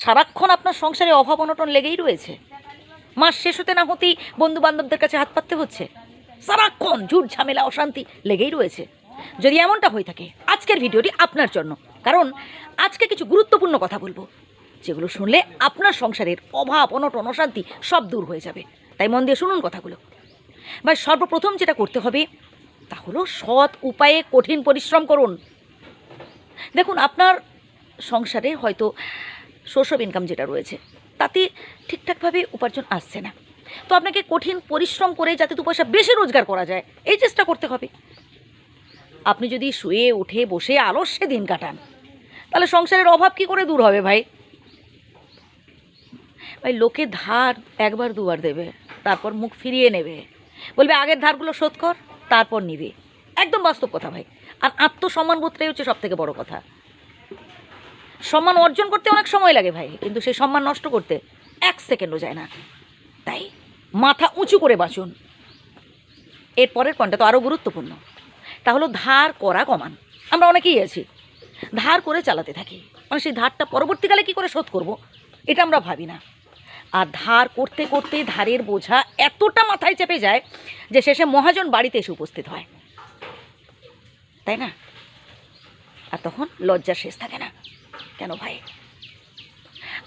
সারাক্ষণ আপনার সংসারে অভাব অনটন লেগেই রয়েছে। মাস শেষ হতে না হতেই বন্ধু বান্ধবদের কাছে হাত পাততে হচ্ছে। সারাক্ষণ ঝুট ঝামেলা, অশান্তি লেগেই রয়েছে। যদি এমনটা হয়ে থাকে, আজকের ভিডিওটি আপনার জন্য। কারণ আজকে কিছু গুরুত্বপূর্ণ কথা বলব। যেগুলো শুনলে আপনার সংসারের অভাব, অনটন, অশান্তি সব দূর হয়ে যাবে। তাই মন দিয়ে শুনুন কথাগুলো। ভাই, সর্বপ্রথম যেটা করতে হবে, তা হলো সৎ উপায়ে কঠিন পরিশ্রম করুন। দেখুন, আপনার সংসারে হয়তো সোর্স অফ ইনকাম যেটা রয়েছে, তাতে ঠিকঠাকভাবে উপার্জন আসছে না। তো আপনাকে কঠিন পরিশ্রম করে যাতে দু পয়সা বেশি রোজগার করা যায়, এই চেষ্টা করতে হবে। আপনি যদি শুয়ে উঠে বসে আলস্যে দিন কাটান, তাহলে সংসারের অভাব কি করে দূর হবে ভাই? ভাই, লোকে ধার একবার দুবার দেবে, তারপর মুখ ফিরিয়ে নেবে। বলবে, আগের ধারগুলো শোধ কর, তারপর নিবে। একদম বাস্তব কথা ভাই। আর আত্মসম্মান বোধটাই হচ্ছে সব থেকে বড় কথা। সম্মান অর্জন করতে অনেক সময় লাগে ভাই, কিন্তু সেই সম্মান নষ্ট করতে এক সেকেন্ডও যায় না। তাই মাথা উঁচু করে বাঁচুন। এর পরের পয়েন্টটা তো আরও গুরুত্বপূর্ণ। তা হলো ধার করা কমান। আমরা অনেকেই আছি। ধার করে চালাতে থাকি। মানে সেই ধারটা পরবর্তীকালে কি করে শোধ করব? এটা আমরা ভাবি না। আর ধার করতে করতে ধারের বোঝা এতটা মাথায় চেপে যায় যে শেষে মহাজন বাড়িতে এসে উপস্থিত হয়। তাই না? আর তখন লজ্জার শেষ থাকে না। কেন ভাই?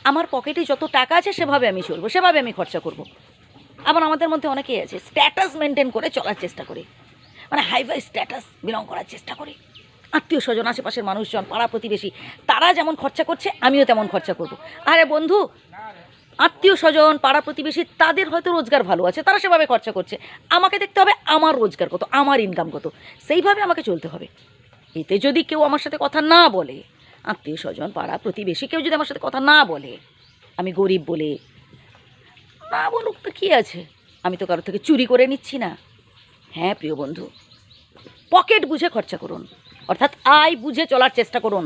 আমার পকেটে যত টাকা আছে সেভাবে আমি চলবো, সেভাবে আমি খরচা করব। আবার আমাদের মধ্যে অনেকেই আছে স্ট্যাটাস মেনটেন করে চলার চেষ্টা করি। মানে হাই ফাই স্ট্যাটাস বিলং করার চেষ্টা করি। আত্মীয় স্বজন, আশেপাশের মানুষজন, পাড়া প্রতিবেশী, তারা যেমন খরচা করছে, আমিও তেমন খরচা করব। আরে বন্ধু, আত্মীয় স্বজন, পাড়া প্রতিবেশী, তাদের হয়তো রোজগার ভালো আছে, তারা সেভাবে খরচা করছে। আমাকে দেখতে হবে আমার রোজগার কত, আমার ইনকাম কত। সেইভাবে আমাকে চলতে হবে। এতে যদি কেউ আমার সাথে কথা না বলে আত্মীয় স্বজন পাড়া প্রতিবেশী কেউ যদি আমার সাথে কথা না বলে, আমি গরিব বলে, না বলুক তো কী আছে? আমি তো কারও থেকে চুরি করে নিচ্ছি না। হ্যাঁ প্রিয় বন্ধু, পকেট বুঝে খরচা করুন, অর্থাৎ আয় বুঝে চলার চেষ্টা করুন।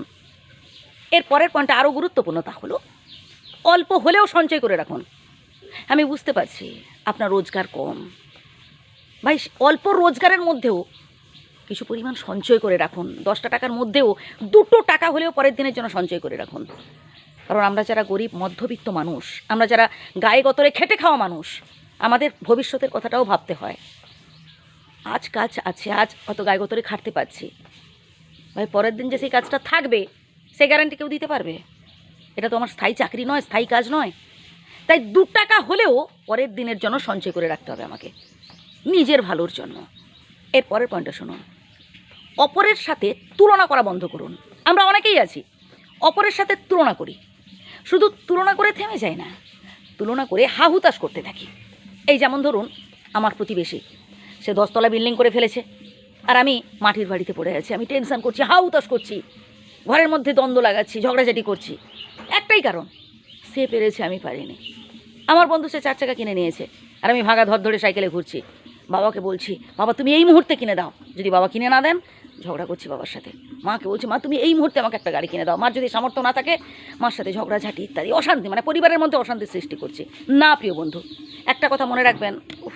এর পরের পয়েন্টটা আরও গুরুত্বপূর্ণ, তা হলো অল্প হলেও সঞ্চয় করে রাখুন। আমি বুঝতে পারছি আপনার রোজগার কম। ভাই, অল্প রোজগারের মধ্যেও কিছু পরিমাণ সঞ্চয় করে রাখুন। দশটা টাকার মধ্যেও দুটো টাকা হলেও পরের দিনের জন্য সঞ্চয় করে রাখুন। কারণ আমরা যারা গরিব, মধ্যবিত্ত মানুষ, আমরা যারা গায়ে গতরে খেটে খাওয়া মানুষ, আমাদের ভবিষ্যতের কথাটাও ভাবতে হয়। আজ কাজ আছে, আজ অত গায়ে গতরে খাটতে পারছি। ভাই, পরের দিন যে সেই কাজটা থাকবে, সে গ্যারান্টি কেউ দিতে পারবে? এটা তো আমার স্থায়ী চাকরি নয়, স্থায়ী কাজ নয়। তাই দু টাকা হলেও পরের দিনের জন্য সঞ্চয় করে রাখতে হবে আমাকে। নিজের ভালোর জন্য। এর পরের পয়েন্টটা শুনুন। অপরের সাথে তুলনা করা বন্ধ করুন। আমরা অনেকেই আছি, অপরের সাথে তুলনা করি। শুধু তুলনা করে থেমে যায় না, তুলনা করে হাহুতাশ করতে থাকি। এই যেমন ধরুন, আমার প্রতিবেশী, সে দশতলা বিল্ডিং করে ফেলেছে। আর আমি মাটির বাড়িতে পড়ে আছি, আমি টেনশন করছি হাউতাশ করছি, ঘরের মধ্যে দ্বন্দ্ব লাগাচ্ছি, ঝগড়াঝাটি করছি। একটাই কারণ, সে পেরেছে আমি পারিনি। আমার বন্ধু সে চার চাকা কিনে নিয়েছে, আর আমি ভাগা ধর ধরে সাইকেলে ঘুরছি। বাবাকে বলছি, বাবা, তুমি এই মুহূর্তে কিনে দাও, যদি বাবা কিনে না দেন ঝগড়া করছি বাবার সাথে। মাকে বলছি, মা, তুমি এই মুহূর্তে আমাকে একটা গাড়ি কিনে দাও। মার যদি সামর্থ্য না থাকে, মার সাথে ঝগড়াঝাটি ইত্যাদি অশান্তি মানে পরিবারের মধ্যে অশান্তির সৃষ্টি করছি। না, প্রিয় বন্ধু, একটা কথা মনে রাখবেন।